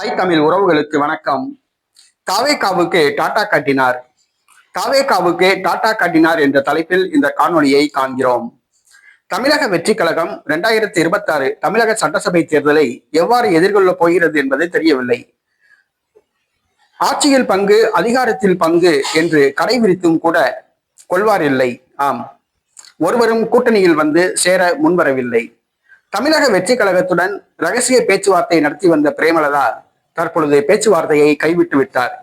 தாய் தமிழ் உறவுகளுக்கு வணக்கம். தாவேகாவுக்கு டாடா காட்டினார். காவேகாவுக்கு டாடா காட்டினார் என்ற தலைப்பில் இந்த காணொலியை காண்கிறோம். தமிழக வெற்றி கழகம் இரண்டாயிரத்தி இருபத்தி ஆறு தமிழக சட்டசபை தேர்தலை எவ்வாறு எதிர்கொள்ளப் போகிறது என்பது தெரியவில்லை. ஆட்சியில் பங்கு அதிகாரத்தில் பங்கு என்று கடைபிடித்தும் கூட கொள்வார் இல்லை. ஆம். ஒருவரும் கூட்டணியில் வந்து சேர முன்வரவில்லை. தமிழக வெற்றி கழகத்துடன் ரகசிய பேச்சுவார்த்தை நடத்தி வந்த பிரேமலதா தற்பொழுது பேச்சுவார்த்தையை கைவிட்டு விட்டார்.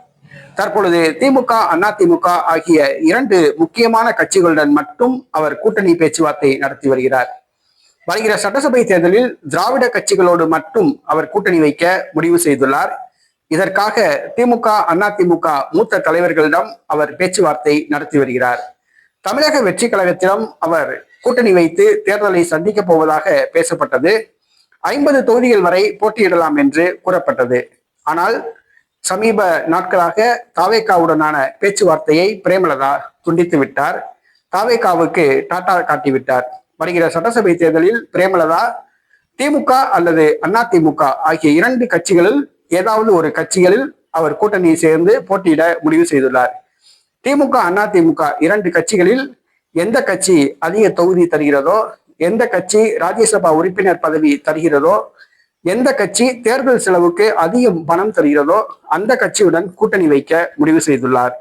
தற்பொழுது திமுக அதிமுக ஆகிய இரண்டு முக்கியமான கட்சிகளுடன் மட்டும் அவர் கூட்டணி பேச்சுவார்த்தை நடத்தி வருகிறார். வருகிற சட்டசபை தேர்தலில் திராவிட கட்சிகளோடு மட்டும் அவர் கூட்டணி வைக்க முடிவு செய்துள்ளார். இதற்காக திமுக அதிமுக மூத்த தலைவர்களிடம் அவர் பேச்சுவார்த்தை நடத்தி வருகிறார். தமிழக வெற்றி கழகத்திடம் அவர் கூட்டணி வைத்து தேர்தலை சந்திக்கப் போவதாக பேசப்பட்டது. ஐம்பது தொகுதிகள் வரை போட்டியிடலாம் என்று கூறப்பட்டது. ஆனால் சமீப நாட்களாக தாவேகாவுடனான பேச்சுவார்த்தையை பிரேமலதா துண்டித்து விட்டார். தாவேகாவுக்கு டாடா காட்டிவிட்டார். வருகிற சட்டசபை தேர்தலில் பிரேமலதா திமுக அல்லது அண்ணா திமுக ஆகிய இரண்டு கட்சிகளில் ஏதாவது ஒரு கட்சிகளில் அவர் கூட்டணியை சேர்ந்து போட்டியிட முடிவு செய்துள்ளார். திமுக அண்ணா திமுக இரண்டு கட்சிகளில் எந்த கட்சி அதிக தொகுதி தருகிறதோ எந்த கட்சி ராஜ்யசபா உறுப்பினர் பதவி தருகிறதோ எந்த கட்சி தேர்தல் செலவுக்கு அதிக பணம் தருகிறதோ அந்த கட்சியுடன் கூட்டணி வைக்க முடிவு செய்துள்ளார்.